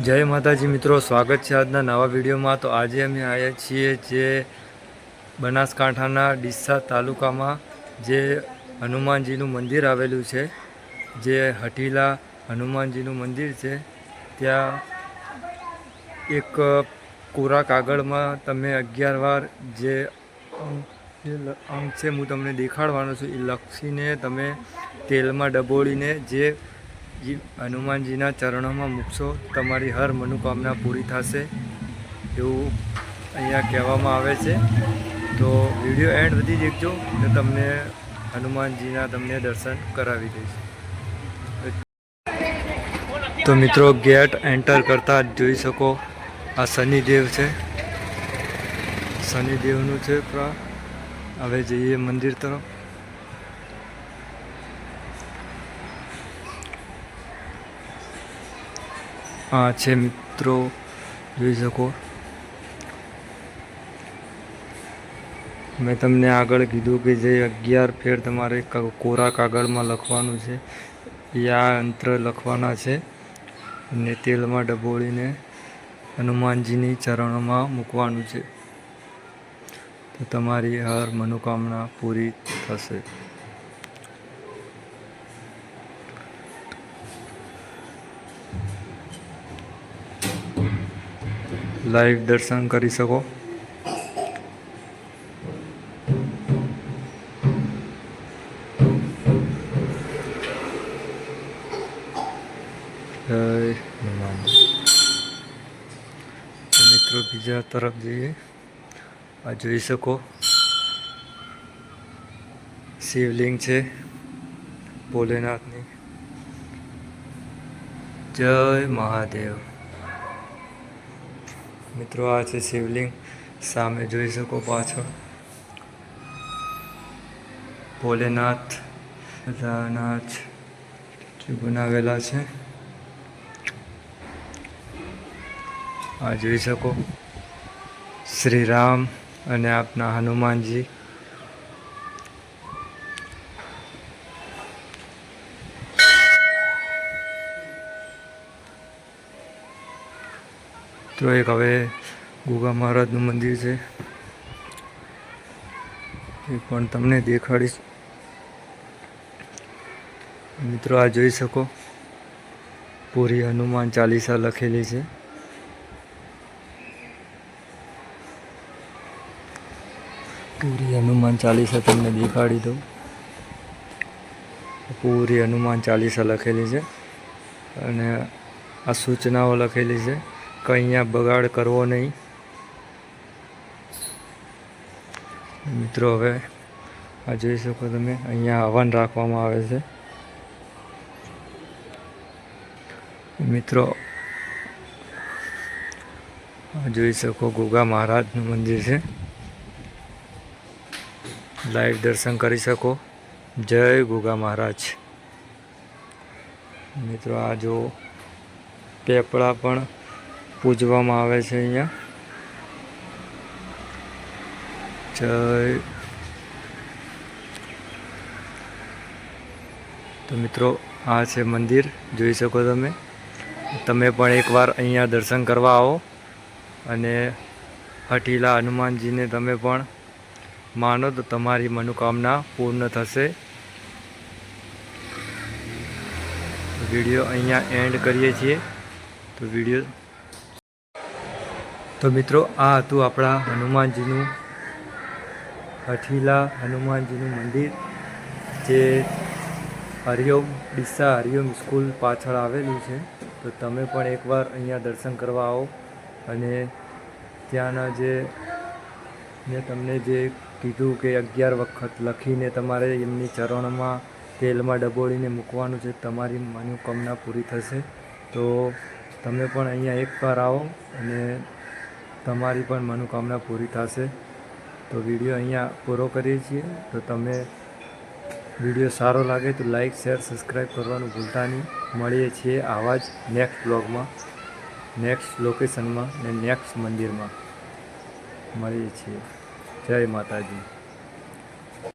જય માતાજી મિત્રો, સ્વાગત છે આજના નવા વિડીયોમાં. તો આજે અમે આવ્યા છીએ જે બનાસકાંઠાના ડીસા તાલુકામાં જે હનુમાનજીનું મંદિર આવેલું છે, જે હઠીલા હનુમાનજીનું મંદિર છે. ત્યાં એક કોરા કાગળમાં તમે અગિયાર વાર જે જે અંક છે, હું તમને દેખાડવાનો છું. એ લક્ષીને તમે તેલમાં ડબોળીને જે હનુમાનજીના ચરણોમાં મૂકશો, તમારી હર મનોકામના પૂરી થશે એવું અહીંયા કહેવામાં આવે છે. તો વીડિયો એન્ડ સુધી દેખજો. ને તમને હનુમાનજીના તમને દર્શન કરાવી દઈશ. તો મિત્રો, ગેટ એન્ટર કરતા જોઈ શકો. આ શનિદેવ છે. શનિદેવનું છે પ્રા હવે જઈએ મંદિર તરફ. આ છે મિત્રો, જોઈ શકો. મેં તમને આગળ કીધું કે જે અગિયાર ફેર તમારે કોરા કાગળમાં લખવાનું છે. એ આ અંત્ર લખવાના છે. અને તેલમાં ડબોળીને હનુમાનજીની ચરણોમાં મૂકવાનું છે. તમારી હર મનોકામના પૂરી થશે. લાઈવ દર્શન કરી શકો. મિત્રો બીજા તરફ જઈએ. આ જોઈ શકો. શિવલિંગ છે. ભોલેનાથની. જય મહાદેવ. મિત્રો, આ છે શિવલિંગ સામે જોઈ શકો પાછળ. ભોલેનાથ બધાના જ જે બનાવેલા છે. આ જોઈ શકો. શ્રી રામ અને આપના હનુમાનજી. તો એક હવે ગુગા મહારાજનું મંદિર છે. એ પણ તમને દેખાડીશ. મિત્રો આ જોઈ શકો. પૂરી હનુમાન ચાલીસા લખેલી છે. પૂરી હનુમાન ચાલીસા તમને દેખાડી દઉં. પૂરી હનુમાન ચાલીસા લખેલી છે અને આ સૂચનાઓ લખેલી છે કે અહીંયા બગાડ કરવો નહીં. મિત્રો, હવે આ જોઈ શકો તમે, અહીંયા હવન રાખવામાં આવે છે. મિત્રો જોઈ શકો ગોગા મહારાજનું મંદિર છે. લાઈવ દર્શન કરી શકો. જય ગુગા મહારાજ. મિત્રો, આ જો પેપળા પણ પૂજવામાં આવે છે અહીંયા. જય. તો મિત્રો, આ છે મંદિર, જોઈ શકો તમે. તમે પણ એકવાર અહીંયા દર્શન કરવા આવો. અને હઠીલા હનુમાનજીને તમે પણ માનો તો તમારી મનોકામના પૂર્ણ થશે. વીડિયો અહીંયા એન્ડ કરીએ છીએ. તો વીડિયો તો મિત્રો, આ હતું આપણા હનુમાનજીનું હઠીલા હનુમાનજીનું મંદિર, જે હરિઓમ, ડીસા હરિઓમ સ્કૂલ પાછળ આવેલું છે. તો તમે પણ એકવાર અહીંયા દર્શન કરવા આવો. અને ત્યાંના જે મેં તમને જે કીધું કે અગિયાર વખત લખીને તમારે એમની ચરણમાં તેલમાં ડબોળીને મૂકવાનું છે, તમારી મનોકામના પૂરી થશે. તો તમે પણ અહીંયા એકવાર આવો અને તમારી પણ મનોકામના પૂરી થશે. તો વીડિયો અહીંયા પૂરો કરીએ છીએ. તો તમે વીડિયો સારો લાગે તો લાઈક, શેર, સબસ્ક્રાઈબ કરવાનું ભૂલતા નહીં. મળીએ છીએ આવા જ નેક્સ્ટ બ્લોગમાં નેક્સ્ટ લોકેશનમાં ને નેક્સ્ટ મંદિરમાં. મળીએ છીએ. જય માતાજી.